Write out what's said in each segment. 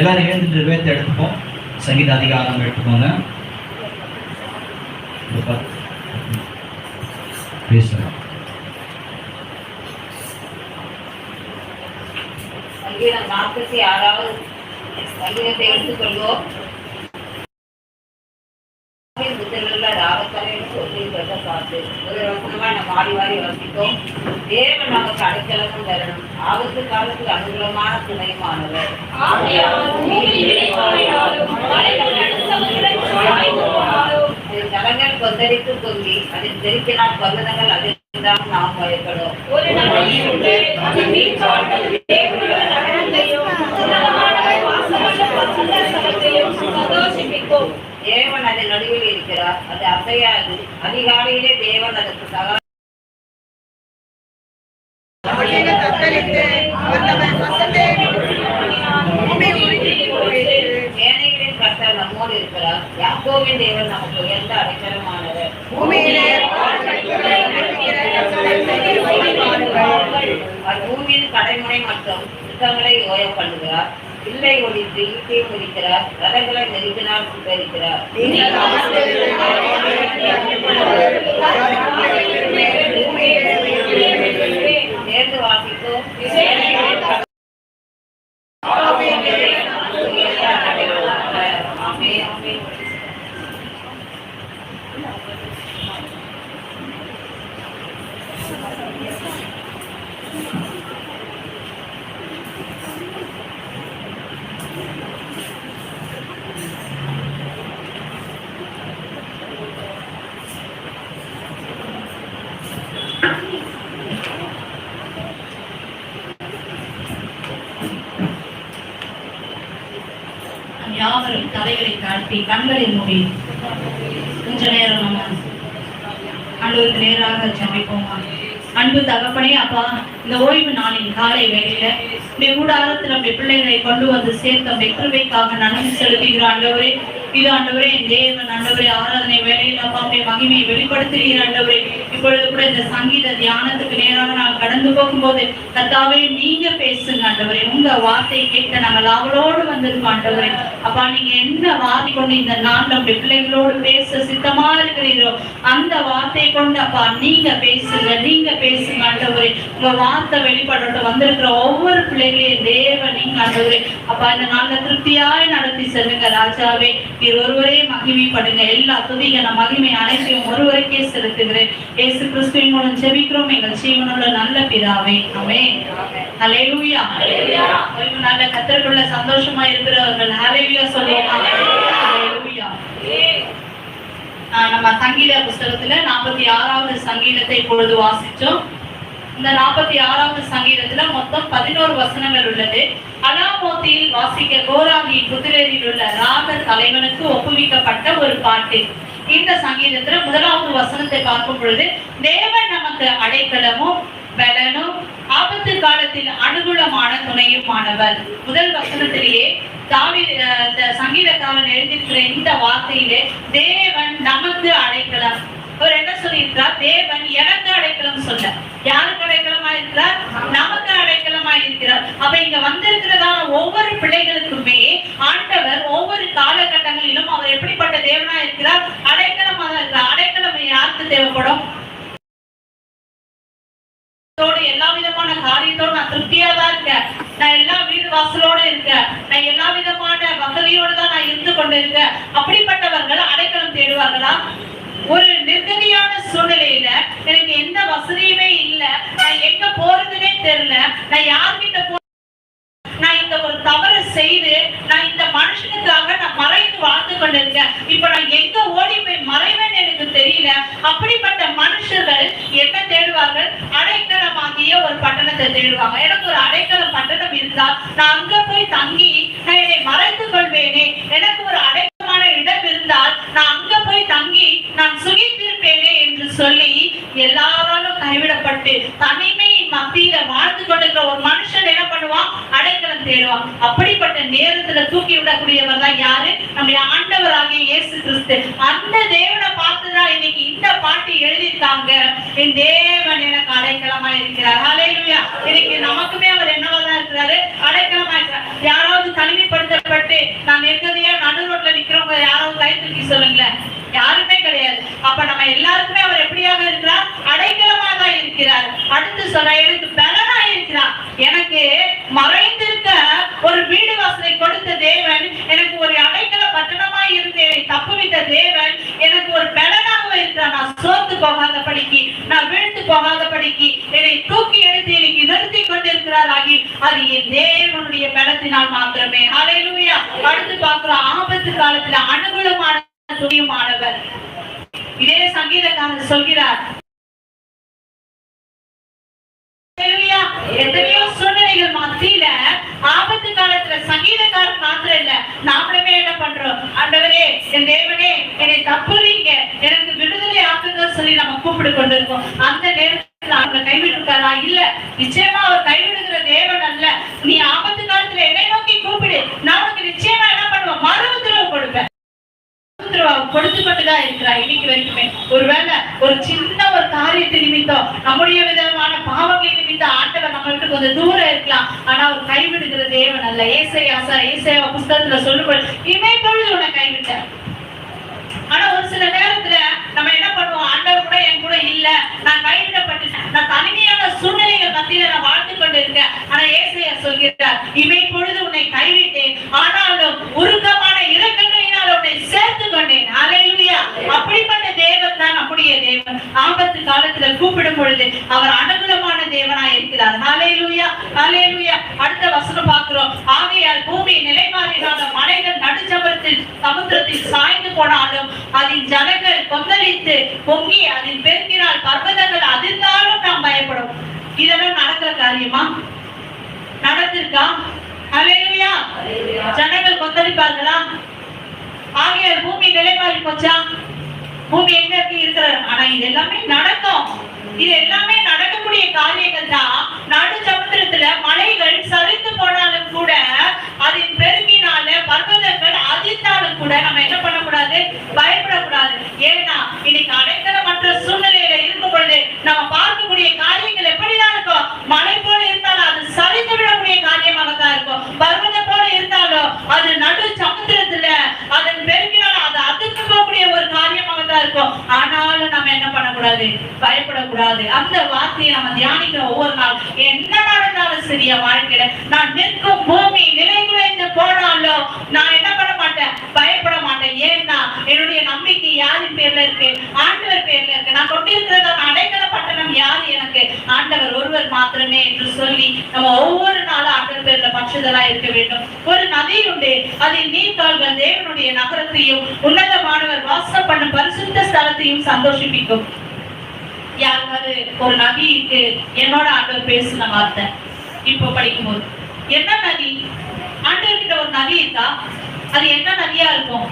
எல்லாரும் எழுந்துட்டு வேத்தை எடுத்துப்போம். சங்கீத அதிகாரம் எடுத்துக்கோங்க. இந்த சங்கீதம் நாற்பத்தி ஆறாவது சங்கீதத்தை எடுத்துக்கொள்வோம். புத்தகங்கள்ல பார்த்து ஒரு வசனமா நம்ம ஆடி வாரி வசித்தோம் தேவன் நமக்கு அடைக்கலமும் தரணும். ஆபத்து காலத்துக்கு அனுகூலமான துணையுமானவர். அதில் தலங்கள் கொந்தளித்து அதில் அதிர்ந்தால் நாம் பயப்படும். ஒரு நன்மை உண்டு அது மீட்பார்கள் தேவனுடைய நடனத்தையும் உன்னதமான வாசமுள்ள பசுத்த ஸ்தலத்தையும் சந்தோஷிப்பிக்கும். தேவன் அதன் நடுவில் இருக்கிறார். அது அசையாது. அதிகாலையிலே தேவன் அதற்கு சகா அவளிலே தத்தளித்து அவர் தமது வசத்தை பூமி உருகி போயிற்று சேனைகளின் கர்த்தர் நம்மோடு இருக்கிறார். யாக்கோவின் தேவன் நமக்கு உயர்ந்த அடைக்கலமானவர். பூமியிலே பூமியின் கடைமுனை மற்றும் யுத்தங்களை ஓய பண்ணுகிறார். இல்லை ஒழித்து ஈட்டியும் இருக்கிறார் ரதங்களை நெருங்கினால் நீங்கள் ஆசிரியர்கள் பூமியிலே உயர்ந்தீர்களே. சேர்ந்து வாசித்தோம் ஆமென். யாவரும் தலைகளை தாழ்த்தி கண்களை மூடி கொஞ்ச நேரம் நம்ம ஆண்டவருக்கு நேராக சமைப்போமா அன்பு தகப்பனே அப்பா இந்த ஓய்வு நாளின் காலை வேளையில உடைய கூடாரத்தில் நம்முடைய பிள்ளைகளை கொண்டு வந்து சேர்த்த நம்முடைய நன்றி செலுத்துகிறான். ஆண்டவரே இது ஆண்டவரே என் தேவன் ஆண்டவரே ஆராதனை வேலையில் அப்பாவுடைய மகிமையை வெளிப்படுத்துகிற ஆண்டவரே. இப்பொழுது கூட இந்த சங்கீத தியானத்துக்கு நேராக நான் கடந்து போகும்போது கத்தாவே நீங்க பேசுங்க ஆண்டவரே. உங்க வார்த்தை கேட்க நாங்கள் அவளோடு வந்திருக்கோம் ஆண்டவரே. அப்பா நீங்க என்ன வார்த்தை கொண்டு இந்த நாள் நம்முடைய பிள்ளைகளோடு பேச சித்தமா இருக்கிறீரோ அந்த வார்த்தை கொண்டு அப்பா நீங்க பேசுங்க நீங்க பேசுங்க ஆண்டவரே. உங்க வார்த்தை வெளிப்படட்டும். வந்திருக்கிற ஒவ்வொரு பிள்ளைகளையும் தேவ நீங்க ஆண்டவரே. அப்பா இந்த நாள்ல திருப்தியாய் நடத்தி செல்லுங்க ராஜாவே. நீர் ஒருவரே மகிமைப்படுங்க. எல்லா துதிகன மகிமை அனைத்தையும் ஒருவருக்கே செலுத்துகிறேன். இயேசு கிறிஸ்துவின் மூலம் ஜெபிக்கிறோம். எங்கள் ஜீவனுள்ள நல்ல பிதாவே. ஹalleluya. ஓய்வு நல்ல கத்தருக்குள்ள சந்தோஷமா இருக்கிறவர்கள். சொல்லுவோம். ஹalleluya. ஆஹ் நம்ம சங்கீத புஸ்தகத்துல நாற்பத்தி ஆறாவது சங்கீதத்தை இப்பொழுது வாசிச்சோம். இந்த நாற்பத்தி ஆறாவது சங்கீதத்துல மொத்தம் பதினோரு வசனங்கள் உள்ளது. அலாமோத்தியில் வாசிக்க கோராங்கி புத்திரரில் உள்ள ராக தலைவனுக்கு ஒப்புவிக்கப்பட்ட ஒரு பாட்டு. இந்த சங்கீதத்துல முதலாவது வசனத்தை பார்க்கும் பொழுது தேவன் நமக்கு அடைக்கலமும் பலனும் ஆபத்து காலத்தில் அனுகூலமான துணையுமானவர். முதல் வசனத்திலேயே தாவி இந்த சங்கீதக்காரன் எழுதியிருக்கிற இந்த வார்த்தையிலே தேவன் நமக்கு அடைக்கலம் அவர் என்ன சொல்லியிருக்கிறார்? தேவன் எனக்கு அடைக்கலம் சொல்ல. யாருக்கு அடைக்கலமா இருக்கிறார்? நமக்கு அடைக்கலமா இருக்கிறார். அப்ப இங்க வந்திருக்கிறதான ஒவ்வொரு பிள்ளைகளுக்குமே ஆண்டவர் ஒவ்வொரு காலகட்டங்களிலும் அவர் எப்படிப்பட்ட தேவனா இருக்கிறார்? அடைக்கலமாக இருக்கிறார். அடைக்கலம் யாருக்கு தேவைப்படும் இதோட எல்லா விதமான காரியத்தோட நான் திருப்தியா தான் இருக்கேன் நான் எல்லா வீடு வாசலோட இருக்கேன் நான் எல்லா விதமான வசதியோட தான் நான் இருந்து கொண்டு இருக்கேன் அப்படிப்பட்டவர்கள் அடைக்கலம் தேடுவார்களா ஒரு நிர்கதியான சூழ்நிலையில எனக்கு எந்த வசதியுமே இல்ல. நான் எங்க போறதுன்னே தெரியல நான் யார்கிட்ட போ நான் இந்த ஒரு தவறு செய்து நான் இந்த மனுஷனுக்காக நான் மறைந்து வாழ்ந்து கொண்டிருக்கேன். இப்ப நான் எங்க ஓடி போய் மறைவேன்னு எனக்கு தெரியல. அப்படிப்பட்ட மனுஷர்கள் என்ன தேடுவார்கள்? அடைக்கலமாகிய ஒரு பட்டணத்தை தேடுவாங்க. எனக்கு ஒரு அடைக்கலம் பட்டணம் இருந்தால் நான் அங்க போய் தங்கி நான் என்னை மறைத்துக் கொள்வேனே. எனக்கு ஒரு அடைக்கலமான இடம் இருந்தால் நான் அங்க போய் தங்கி நான் சுகித்திருப்பேனே என்று சொல்லி எல்லாராலும் கைவிடப்பட்டு தனிமை மத்தியில வாழ்ந்து கொண்டிருக்கிற ஒரு மனுஷன் என்ன பண்ணுவான்? அடைக்கலம் தேடுவான். அப்படிப்பட்ட நேரத்துல தூக்கி விடக்கூடியவர் தான் யாரு? நம்முடைய ஆண்டவராகிய இயேசு கிறிஸ்து. அந்த தேவனை பார்த்துதான் இன்னைக்கு இந்த பாட்டு எழுதியிருக்காங்க. என் தேவன் எனக்கு அடைக்கலமா இருக்கிறார் ஹalleluya இன்னைக்கு நமக்குமே அவர் என்னவா தான் இருக்கிறாரு? அடைக்கலமா இருக்கிறார் யாராவது தனிமைப்படுத்தப்பட்டு நான் நிற்கதையா நடு ரோட்ல நிக்கிறவங்க யாராவது கை தூக்கி சொல்லுங்களேன். யாருமே கிடையாது. அப்ப நம்ம எல்லாருக்குமே அவர் அடைக்கலமாக இருக்கிறார். அடுத்து சொல்ற எனக்கு பலனா இருக்கிறார் எனக்கு மறைந்திருக்க ஒரு வீடு வாசலை கொடுத்த தேவன் எனக்கு ஒரு அடைக்கல பட்டணமா இருந்து என்னை தப்புவித்த தேவன் எனக்கு ஒரு பலனாக இருக்கிறார் நான் சோர்ந்து போகாத படிக்கு நான் விழுந்து போகாத படிக்கு என்னை தூக்கி எடுத்து எனக்கு நிறுத்தி கொண்டிருக்கிறார். ஆகி அது என் தேவனுடைய பலத்தினால் மாத்திரமே. ஹalleluya அடுத்து பார்க்கிறோம் ஆபத்து காலத்துல அனுகூலமான துணியுமானவர். இதே சங்கீதக்காரர் சொல்கிறார் எத்தனையோ சூழ்நிலைகள் மத்தியில ஆபத்து காலத்துல சங்கீதக்காரர் மாத்திரம் இல்ல நாமளுமே என்ன பண்றோம்? ஆண்டவரே என் தேவனே என்னை தப்புறீங்க. எனக்கு விடுதலை ஆக்குங்க சொல்லி நம்ம கூப்பிட்டு கொண்டிருக்கோம். அந்த நேரத்துல அவங்க கைவிட்டிருக்காரா? இல்ல. நிச்சயமா அவர் கைவிடுகிற தேவன் அல்ல. நீ ஆபத்து காலத்துல என்னை நோக்கி கூப்பிடு. நான் உனக்கு நிச்சயமா என்ன பண்ணுவேன்? மறு உத்தரவு கொடுப்பேன். உத்தரவு கொடுத்து தான் இருக்கிறார். இன்னைக்கு வரைக்குமே. ஒருவேளை ஒரு சின்ன ஒரு காரியத்தை நிமித்தம் நம்முடைய விதமான பாவங்களை நிமித்தம் ஆண்டவர் நம்மளுக்கு கொஞ்சம் தூரம் இருக்கலாம். ஆனா அவர் கைவிடுகிற தேவன் அல்ல. ஏசையா சார் ஏசையா புஸ்தகத்துல சொல்லும்போது இமை பொழுது உன்னை கைவிட்டார். ஆனா ஒரு சில நேரத்துல நம்ம என்ன பண்ணுவோம்? ஆண்டவர் கூட என் கூட இல்ல. நான் கைவிடப்பட்டேன் நான் தனிமையான சூழ்நிலைகள் மத்தியில நான் வாழ்ந்து கொண்டு இருக்கேன் ஆனா ஏசையா சொல்கிறார் இமை பொழுது உன்னை கைவிட்டேன். ஆனாலும் உருக்கமான இரக்கங்களினால் உன்னை சேர்த்து கொண்டேன் அலையிலுயா அப்படிப்பட்ட தேவன் தான் நம்முடைய தேவன். ஆபத்து காலத்துல கூப்பிடும் பொழுது அவர் அனுகூலமான தேவனாய் இருக்கிறார். அலையிலுயா அலையிலுயா அடுத்த வசனம் பார்க்கிறோம். ஆகையால் பூமி நிலைமாறினாத மலைகள் நடுச்சமரத்தில் சமுத்திரத்தில் சாய்ந்து போனாலும் அதின் ஜனங்கள் கொந்தளித்து பொங்கி அதில் பெருக்கினால் பர்வதங்கள் அதிர்ந்தாலும் நாம் பயப்படும். இதெல்லாம் நடக்கிற காரியமா? நடந்திருக்கா? அலையிலுயா ஜனங்கள் கொந்தளிப்பார்களா? ஆகையால் பூமி நிலைமாறி போச்சா? பூமி எங்க இருக்கு இருக்கிறார் ஆனா இது எல்லாமே நடக்கும். இது எல்லாமே நடக்கக்கூடிய காரியங்கள் தான் நடு சமுத்திரத்துல மலைகள் சரிந்து போனாலும் கூட அதன் பெருமினால பர்வதங்கள் அதிர்ந்தாலும் கூட நம்ம என்ன பண்ணக்கூடாது? பயப்படக்கூடாது. ஏன்னா இன்னைக்கு அடைக்கலமற்ற சூழ்நிலையில இருக்கும் பொழுது நம்ம பார்க்கக்கூடிய காரியங்கள் எப்படிதான் இருக்கும் மலை போல இருந்தாலும் அது சரிந்து விடக்கூடிய காரியமாக தான் இருக்கும் பர்வதம் போல இருந்தாலும் அது நடு சமுத்திரத்துல அதன் பெருக்கினாலும் அது அதிர்ந்து போகக்கூடிய ஒரு காரியமாக தான் இருக்கும் ஆனாலும் நம்ம என்ன பண்ணக்கூடாது பயப்படக்கூடாது. அந்த வார்த்தையை நம்ம தியானிக்கிற ஒவ்வொரு நாள் என்ன நடந்தாலும் சரியா வாழ்க்கையில நான் நிற்கும் பூமி நிலை குலைந்து போனாலும் நான் என்ன பண்ண மாட்டேன்? பயப்பட மாட்டேன். ஏன்னா என்னுடைய நம்பிக்கை யாரின் பேர்ல இருக்கு? ஆண்டவர் பேர்ல இருக்கு. நான் கொண்டிருக்கிறத அடைக்கல பட்டணம் யாரு எனக்கு? ஆண்டவர் ஒருவர் மாத்திரமே என்று சொல்லி நம்ம ஒவ்வொரு நாளும் ஆண்டவர் பேர்ல பற்றுதலா இருக்க வேண்டும். ஒரு நதி உண்டு. அதில் நீர்கால்கள் தேவனுடைய நகரத்தையும் உன்னதமானவர் வாசம் பண்ணும் பரிசுத்த ஸ்தலத்தையும் சந்தோஷிப்பிக்கும். யாருக்காவது ஒரு நதி இருக்கு என்னோட ஆண்டவர் பேசின வார்த்தை இப்போ படிக்கும்போது. என்ன நதி ஆண்டவர்கிட்ட ஒரு நதி இருக்கா? அது என்ன நதியா இருக்கும்?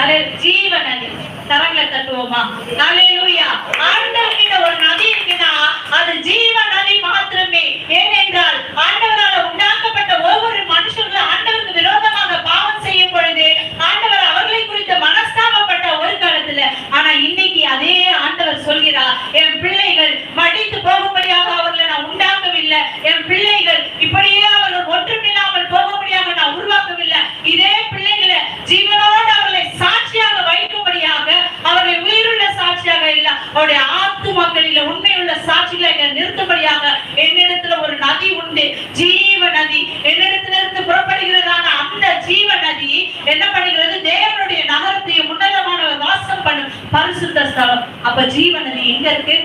அது ஜீவ நதி தரங்களை தட்டுவோமா? அலையூயா ஆண்டவர்கிட்ட ஒரு நதி இருக்குன்னா அது ஜீவ நதி மாத்திரமே. ஏனென்றால் ஆண்டவர் உண்டாக்கப்பட்ட ஒவ்வொரு மனுஷர்களும் ஆண்டவருக்கு விரோதமாக பாவம் செய்யும் பொழுது ஆண்டவர் அவர்களை குறித்து மனஸ்தாபப்பட்ட ஒரு காலத்துல ஆனா இன்னைக்கு அதே ஆண்டவர் சொல்கிறார் என் பிள்ளைகள் மடித்து போகும்படியாக அவர்களை நான் உண்டாக்கவில்லை. என் பிள்ளைகள் இப்படியே அவர்கள் ஒன்றுமில்லாமல் போகும்படியாக நான் உருவாக்கவில்லை இதே பிள்ளைகளை ஜீவனோடு அவர்களை சாட்சியாக வைக்கும்படியாக அவர்களை உயிருள்ள சாட்சியாக இல்ல அவருடைய ஆத்து மக்களில உண்மையுள்ள சாட்சிகளை இங்க நிறுத்தும்படியாக என்னிடத்துல ஒரு நதி உண்டு ஜீவ நதி என்னிடத்துல இருந்து புறப்படுகிறதான அந்த ஜீவ நதி என்ன பண்ணுகிறது தேவனுடைய நகரத்தையும் உன்னதமானவர் வாசம் பண்ணும் பரிசுத்த ஸ்தலம் அப்ப ஜீவ நதி எங்க இருக்கு?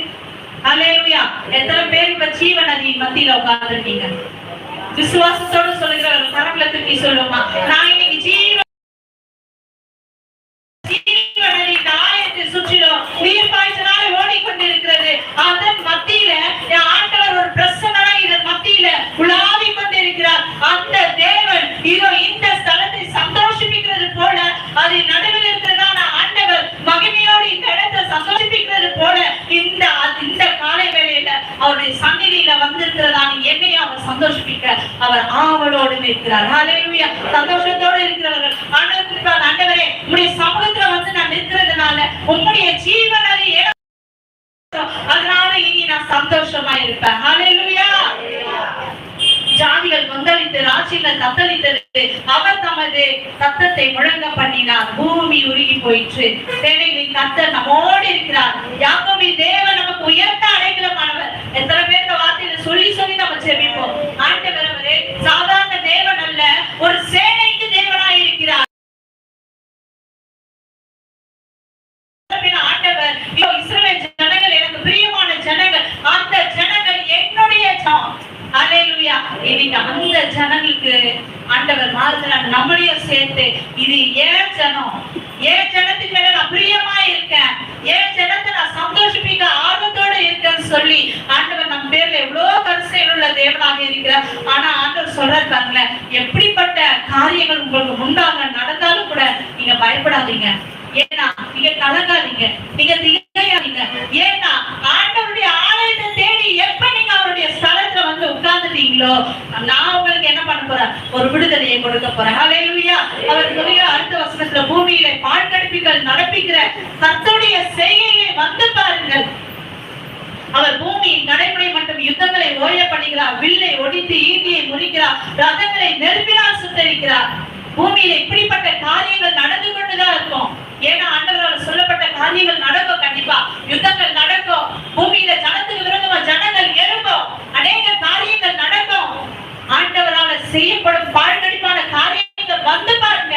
அலேலுயா எத்தனை பேர் இப்ப ஜீவ நதியின் மத்தியில உட்கார்ந்துருக்கீங்க? விசுவாசத்தோட சொல்லுகிற ஒரு கரங்களை தூக்கி சொல்லுமா நான் இன்னைக்கு ஜீவ ஜீவனதி இந்த ஆலயத்தை சுற்றிலும் நீர் பாய்ச்சலாய் ஓடிக்கொண்டிருக்கிறது அதன் மத்தியில என் ஆண்டவர் ஒரு பிரசன்னாய் இதன் மத்தியில உலாவிக் கொண்டிருக்கிறார் அந்த தேவன் இதோ இந்த ஸ்தலத்தை சந்தோஷிப்பிக்கிறது போல அதில் நடுவில் இருக்கிறதான ஆண்டவர் மகிமையோடு இந்த இடத்தை சந்தோஷிப்பிக்கிறது போல இந்த இந்த காலை வேளையில அவருடைய வந்திருக்கிறதா நீ என்னையும் அவர் சந்தோஷிப்பிக்க அவர் ஆவலோடு இருக்கிறார் ஹalleluya சந்தோஷத்தோடு இருக்கிறவர்கள். ஆண்டவருக்கு ஆண்டவரே உம்முடைய சமூகத்துல வந்து நான் நிற்கிறதுனால உம்முடைய ஜீவனதை அதனால இனி நான் சந்தோஷமா இருப்பேன். ஹalleluya ஜாதிகள் கொந்தளித்து ராஜ்யங்கள் தத்தளித்தது. அவர் தமது சத்தத்தை முழங்க பண்ணினார். பூமி உருகி போயிற்று. சேனைகளின் கத்தர் நம்மோடு இருக்கிறார். யாக்கோபி தேவன் நம்ம உயர்ந்த அடைக்கலமானவர் எத்தனை பேர் இந்த வார்த்தையில சொல்லி சொல்லி நம்ம செபிப்போம் ஆண்டவர் அவரே சாதாரண தேவன் அல்ல ஒரு சேனைக்கு தேவனாய் இருக்கிறார் பின் ஆண்டவர் இதோ இஸ்ரவேல் ஜனங்கள் எனக்கு பிரியமான ஜனங்கள் அந்த ஜனங்கள் என்னுடைய ஜனம் அல்லேலூயா இன்னைக்கு அந்த ஜனங்களுக்கு ஆண்டவர் மாறுதல் நம்மளையும் சேர்த்து இது ஏன் ஜனம். ஏன் ஜனத்துக்கு மேல நான் பிரியமா இருக்கேன். ஏன் ஜனத்தை நான் சந்தோஷிப்பிக்க ஆர்வத்தோட இருக்கேன்னு சொல்லி ஆண்டவர் நம்ம பேர்ல எவ்வளவு கருசையில் உள்ள தேவனாக இருக்கிறார். ஆனா ஆண்டவர் சொல்றாரு பாருங்களேன் எப்படிப்பட்ட காரியங்கள் உங்களுக்கு முன்பாக நடந்தாலும் கூட நீங்க பயப்படாதீங்க. ஏன்னா நீங்க கலங்காதீங்க. நீங்க திகையாதீங்க. ஏன்னா உட்கார்ந்துட்டீங்களோ நான் உங்களுக்கு என்ன பண்ண போறேன்? ஒரு விடுதலையை கொடுக்க போறேன். ஹalleluya அவர் சொல்லுகிற அடுத்த வசனத்துல பூமியில பாழ்கடிப்புகள் நடப்பிக்கிற கர்த்தருடைய செய்கையை வந்து பாருங்கள். அவர் பூமியின் நடைமுறை மற்றும் யுத்தங்களை ஓய பண்ணுகிறார் வில்லை ஒடித்து ஈட்டியை முறிக்கிறார். ரதங்களை நெருப்பினால் சுத்தரிக்கிறார் பூமியில இப்படிப்பட்ட காரியங்கள் நடந்து கொண்டுதான் இருக்கும். ஏன்னா ஆண்டவரால் சொல்லப்பட்ட காரியங்கள் நடக்கும் கண்டிப்பா. யுத்தங்கள் நடக்கும். பூமியில ஜனத்துக்கு விரோதமா ஜனங்கள் எழும்பும். அநேக காரியங்கள் நடக்கும். ஆண்டவரால செய்யப்படும் பாழ்கடிப்பான காரியங்கள் வந்து பாருங்க.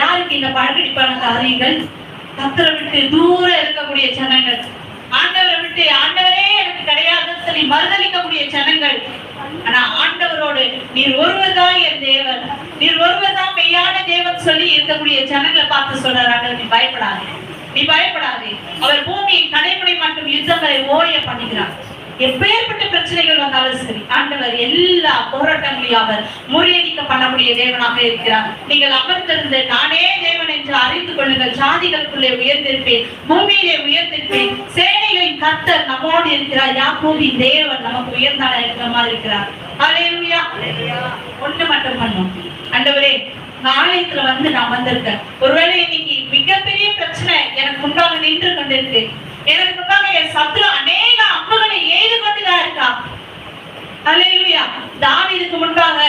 யாருக்கு இந்த பாழ்கடிப்பான காரியங்கள்? கத்தரை விட்டு தூரம் இருக்கக்கூடிய ஜனங்கள். ஆண்டவரை விட்டு ஆண்டவரே எனக்கு கிடையாதுன்னு சொல்லி மறுதளிக்கக்கூடிய ஜனங்கள். ஆனா ஆண்டவரோடு நீர் ஒருவர்தான் என் தேவன். நீர் ஒருவர்தான் மெய்யான தேவன் சொல்லி இருக்கக்கூடிய ஜனங்களை பார்த்து சொல்றாங்க நீ பயப்படாதே. நீ பயப்படாதே. அவர் பூமியின் கடைமுறை மற்றும் யுத்தங்களை ஓய பண்ணுகிறார். எப்பேற்பட்ட பிரச்சனைகள் வந்தாலும் சரி ஆண்டவர் எல்லா போராட்டங்களையும் அவர் முறியடிக்க பண்ணக்கூடிய தேவனாக இருக்கிறார். நீங்கள் அமர்ந்திருந்து நானே தேவன் என்று அறிந்து கொள்ளுங்கள். ஜாதிகளுக்குள்ளே உயர்ந்திருப்பேன் பூமியிலே உயர்ந்திருப்பேன். சேனைகளின் கத்தர் நம்மோடு இருக்கிறார். யாக்கோபின் தேவன் நமக்கு உயர்ந்தான இருக்கிற மாதிரி இருக்கிறார். ஹalleluya ஒண்ணு மட்டும் பண்ணும். ஆண்டவரே இந்த ஆலயத்துல வந்து நான் வந்திருக்கேன். ஒருவேளை இன்னைக்கு மிகப்பெரிய பிரச்சனை எனக்கு முன்பாக நின்று கொண்டிருக்கு. எனக்கு முன்பாக என் சத்துரு அநேக அம்புகளை ஏழு கொண்டுதான் இருக்கா அல்லேலூயா. தாவீதுக்கு முன்பாக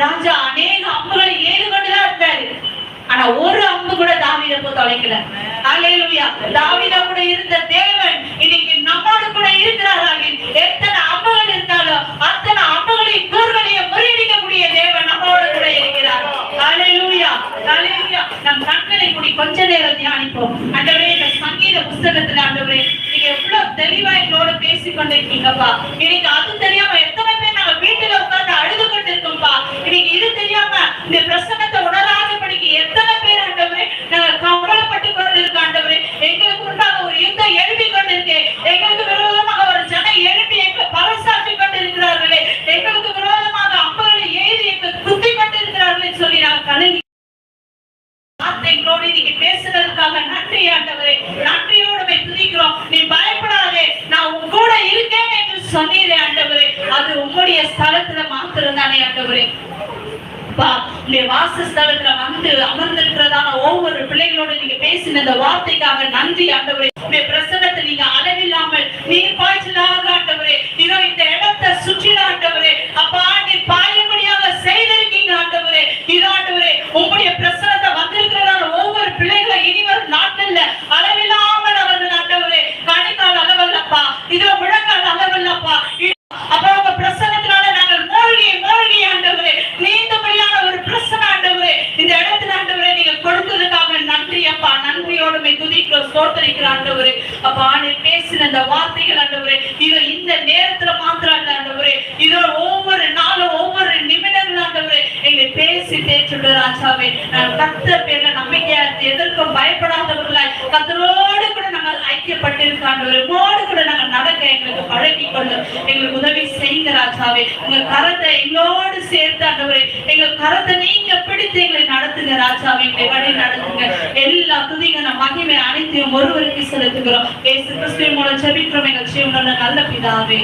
ராஜா அநேக அம்புகளை ஏது கொண்டுதான் இருந்தாரு ஆனா ஒரு அம்பு கூட தாவீத போ தொலைக்கல. அல்லேலூயா. தாவீத கூட இருந்த தேவன் இன்னைக்கு நம்மோடு கூட இருக்கிறார்கள் எத்தனை அம்புகள் இருந்தாலும் அத்தனை அம்புகளை கூறுகளையும் முறியடிக்கக்கூடிய தேவன் நம்மோடு கூட இருக்கிறார். அல்லேலூயா. அல்லேலூயா. நம் கண்களை மூடி கொஞ்ச நேரம் தியானிப்போம். அந்தவரே இந்த சங்கீத புஸ்தகத்துல அந்தவரே எவ்வளவு தெளிவா எங்களோட பேசிக் கொண்டிருக்கீங்கப்பா இன்னைக்கு அது தெரியாம எத்தனை பேர் நாங்க வீட்டுல உட்கார்ந்து அழுது கொண்டிருக்கோம்ப்பா இன்னைக்கு இது தெரியாம இந்த பிரசன்னத்தை உணராதபடிக்கு எத்தனை பேர் ஆண்டவரே நாங்க கவலைப்பட்டு கொண்டிருக்கோம் ஆண்டவரே எங்களுக்கு முன்பாக ஒரு யுத்தம் எழுப்பி கொண்டிருக்கு எங்களுக்கு விரோதமாக ஒரு ஜனம் எழுப்பி எங்க பரசாற்றி கொண்டிருக்கிறார்களே எங்களுக்கு விரோதமாக அம்புகளை ஏறி எங்க குத்தி கொண்டிருக்கிறார்களே சொல்லி நாங்கள் கலங்கி வார்த்தைகளோடு நீங்க பேசுறதுக்காக நன்றி ஆண்டவரே நன்றியோடு உம்மை துதிக்கிறோம் நீ பயப்படாதே நான் உன் கூட இருக்கேன் என்று சொன்னீரே ஆண்டவரே அது உங்களுடைய ஸ்தலத்துல மாத்திரம் தானே ஆண்டவரே. அப்பா, வாசஸ்தலத்துல வந்து அமர்ந்திருக்கிறதான ஒவ்வொரு பிள்ளைகளோட நீங்க பேசின இந்த வார்த்தைக்காக நன்றி ஆண்டவரே. உம்முடைய பிரசனத்தை நீங்க அளவில்லாமல் நீர் பாய்ச்சலாக ஆண்டவரே. இதோ இந்த இடத்தை சுற்றில ஆண்டவரே. அப்பா நீர் பாயும்படியாக செய்திருக்கீங்க ஆண்டவரே. இதோ ஆண்டவரே உம்முடைய பிரசனத்தை வந்திருக்கிறதான ஒவ்வொரு பிள்ளைகளை இனிவரும் நாட்கள்ல அளவில்லாமல் அவர்கள் ஆண்டவரே கணிக்கால் அளவல்லப்பா இதோ முழங்கால் அளவல்லப்பா இதோ அப்பா உங்க பிரசனத்தினால நாங்கள் மூழ்கி மூழ்கி ஆண்டவரே நீந்தபடியான ஒரு பிரசன ஆண்டவரே இந்த இடத்துல ஆண்டவரே நீங்க கொடுத்ததுக்காக நன்றி அப்பா நன்றியோடு மை துதிக்கிறோம் ஸ்தோத்தரிக்கிற ஆண்டவரே அப்பா நீர் பேசின இந்த வார்த்தைகள் ஆண்டவரே இது இந்த நேரத்துல மாத்திரம் இல்ல ஆண்டவரே இதோ ஒவ்வொரு நாளும் ஒவ்வொரு நிமிடங்கள் ஆண்டவரே எங்களை பேசி தேற்றுள்ள ராஜாவே நான் கத்தர் பேர்ல நம்பிக்கையா இருந்து எதற்கும் பயப்படாதவர்களாய் கத்தரோடு கூட நாங்கள் ஐக்கியப்பட்டிருக்க ஆண்டவரே கூட நாங்கள் நடக்க எங்களுக்கு பழகி கொண்டு எங்களுக்கு உதவி செய்யுங்க ராஜாவே. உங்க கரத்தை எங்களோடு சேர்த்து ஆண்டவரே எங்கள் கரத்தை நீங்க பிடித்து எங்களை நடத்துங்க ராஜாவே. எங்களை வழி நடத்துங்க. எல்லா துதிக நம் மகிமை அனைத்தையும் ஒருவருக்கு செலுத்துகிறோம். ஏசு கிறிஸ்துவின் மூலம் ஜெபிக்கிறோம். எங்கள் ஜீவனுள்ள நல்ல பிதாவே.